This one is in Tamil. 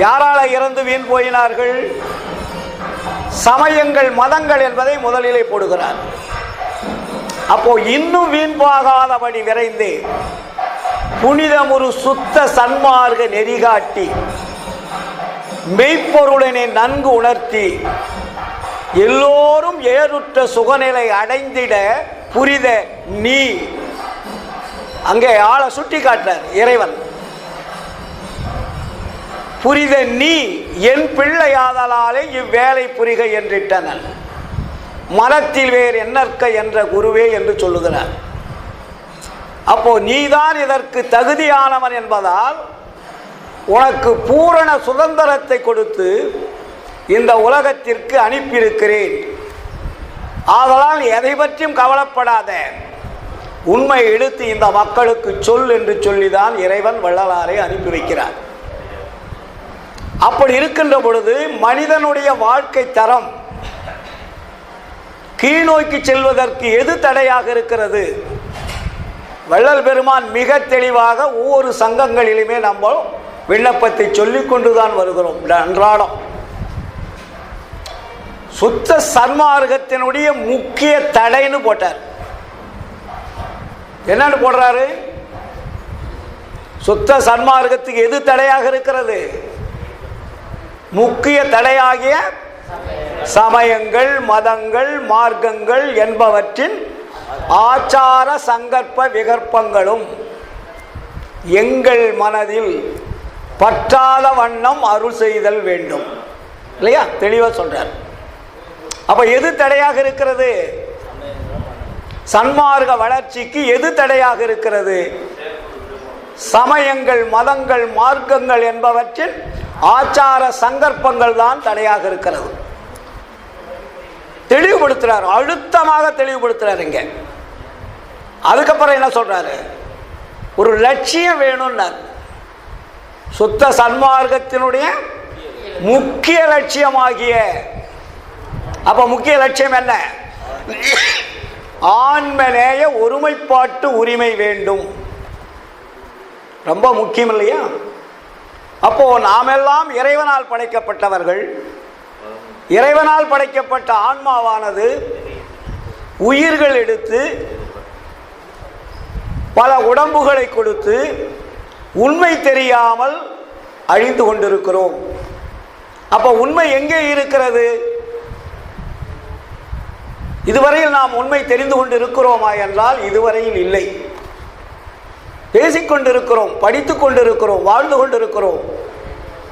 யாரால இறந்து வீண் போயினார்கள்? சமயங்கள் மதங்கள் என்பதை முதலிலே போடுகிறார். அப்போ இன்னும் வீண் போகாதபடி விரைந்து ஒரு சுத்த சன்மார்க்க நெறிகாட்டி மெய்ப்பொருளினை நன்கு உணர்த்தி எல்லோரும் ஏறுற்ற சுகநிலை அடைந்திட புரித நீ. அங்கே ஆளை சுட்டி காட்டுறார் இறைவன். புரித நீ என் பிள்ளையாதலாலே இவ்வேலை புரிக என்றிட்டனன். மனத்தில் வேறு என்னற்க என்ற குருவே என்று சொல்லுகிறார். அப்போ நீதான் இதற்கு தகுதியானவன் என்பதால் உனக்கு பூரண சுதந்திரத்தை கொடுத்து இந்த உலகத்திற்கு அனுப்பியிருக்கிறேன். ஆதலால் எதை பற்றியும் கவலைப்படாத. உண்மை எடுத்து இந்த மக்களுக்கு சொல் என்று சொல்லிதான் இறைவன் வள்ளலாரை அனுப்பி வைக்கிறார். அப்படி இருக்கின்ற பொழுது மனிதனுடைய வாழ்க்கை தரம் கீழ்நோக்கி செல்வதற்கு எது தடையாக இருக்கிறது? வள்ளல் பெருமான் மிக தெளிவாக ஒவ்வொரு சங்கங்களிலுமே நம்ம விண்ணப்பத்தை சொல்லிக் கொண்டுதான் வருகிறோம். அன்றாடம். சுத்த சன்மார்க்கத்தினுடைய முக்கிய தடைன்னு போட்டார். என்னன்னு போடுறாரு? சுத்த சன்மார்க்கத்துக்கு எது தடையாக இருக்கிறது? முக்கிய தடையாகிய சமயங்கள் மதங்கள் மார்க்கங்கள் என்பவற்றின் ஆச்சார சங்கற்ப விகற்பங்களும் எங்கள் மனதில் பற்றாத வண்ணம் அருள் செய்தல் வேண்டும். இல்லையா? தெளிவாக சொல்றார். அப்ப எது தடையாக இருக்கிறது? சன்மார்க்க வளர்ச்சிக்கு எது தடையாக இருக்கிறது? சமயங்கள் மதங்கள் மார்க்கங்கள் என்பவற்றின் ஆச்சார சங்கற்பங்கள் தான் தடையாக இருக்கிறது. தெளிவுபடுத்துறாரு. அழுத்தமாக தெளிவுபடுத்துறாரு இங்க. அதுக்கப்புறம் என்ன சொல்றாரு? ஒரு லட்சியம் வேணும்னார். சுத்த சன்மார்க்கத்தினுடைய முக்கிய லட்சியமாகிய அப்ப முக்கிய லட்சியம் என்ன? ஆன்மநேய ஒருமைப்பாட்டு உரிமை வேண்டும். ரொம்ப முக்கியம் இல்லையா அப்போ நாமெல்லாம் இறைவனால் படைக்கப்பட்டவர்கள். இறைவனால் படைக்கப்பட்ட ஆன்மாவானது உயிர்கள் எடுத்து பல உடம்புகளை கொடுத்து உண்மை தெரியாமல் அழிந்து கொண்டிருக்கிறோம். அப்போ உண்மை எங்கே இருக்கிறது? இதுவரையில் நாம் உண்மை தெரிந்து கொண்டு இருக்கிறோமா என்றால் இதுவரையில் இல்லை. பேசிக்கொண்டிருக்கிறோம் படித்து கொண்டிருக்கிறோம் வாழ்ந்து கொண்டிருக்கிறோம்.